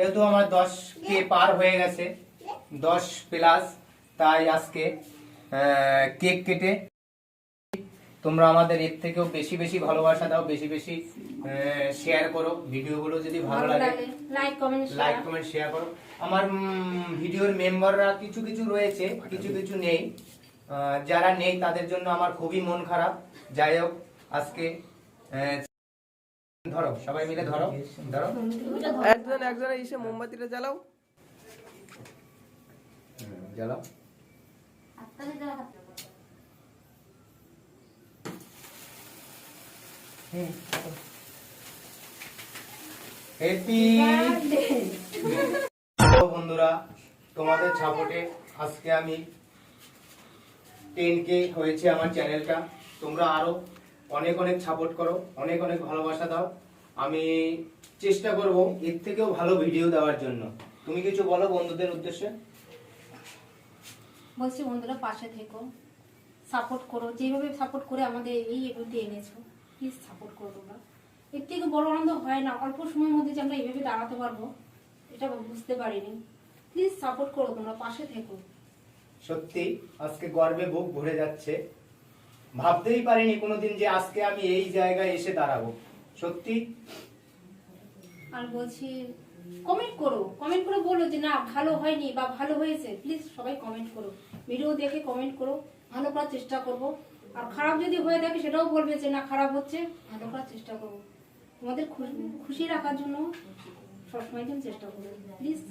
যেহেতু আমার দশ কে পার হয়ে গেছে দশ প্লাস তাই আজকে কেক কেটে তোমরা আমাদের এর থেকেও বেশি বেশি ভালোবাসা দাও বেশি বেশি শেয়ার করো। ভিডিওগুলো যদি ভালো লাগে like comment like comment share করো। আমার ভিডিওর মেম্বাররা কিছু কিছু রয়েছে কিছু কিছু নেই। যারা নেই তাদের জন্য আমার খুবই মন খারাপ। যাই হোক আজকে ধরো সবাই মিলে ধরো ধরো। একজন একজনে এসে মোমবাতিটা জ্বালাও। জ্বালাও। হ্যাপি বন্ধুরা তোমাদের সাপোর্টে আজকে আমি টেন কে হয়েছে আমার চ্যানেলটা তোমরা আরও অনেক অনেক সাপোর্ট করো অনেক অনেক ভালোবাসা দাও। আমি চেষ্টা করব এর থেকেও ভালো ভিডিও দেওয়ার জন্য। তুমি কিছু বলো বন্ধুদের উদ্দেশ্যে? বলছি বন্ধুরা পাশে থেকো। সাপোর্ট করো। যেভাবে সাপোর্ট করে আমাদের এই এগুলোতে এনেছো প্লিজ সাপোর্ট করো তোমরা। এর থেকে বড় আনন্দ হয় না অল্প সময়ের মধ্যে যে আমরা এইভাবে দাঁড়াতে পারব এটা বুঝতে পারিনি। প্লিজ সাপোর্ট করো তোমরা পাশে থেকো। সত্যি আজকে গর্বে বুক ভরে যাচ্ছে। ভাবতেই পারিনি কোনোদিন যে আজকে আমি এই জায়গায় এসে দাঁড়াবো। সত্যি? আর বলছি কমেন্ট করো কমেন্ট করে বলো যে না, ভালো হয়নি বা ভালো হয়েছে। প্লিজ সবাই কমেন্ট করো। ভিডিও দেখে কমেন্ট করো, ভালো করার চেষ্টা করব। আর খারাপ যদি হয়ে থাকে সেটাও বলবে যে না, খারাপ হচ্ছে, ভালো করার চেষ্টা করব। তোমাদের খুশি- রাখার জন্য সবসময় চেষ্টা করব প্লিজ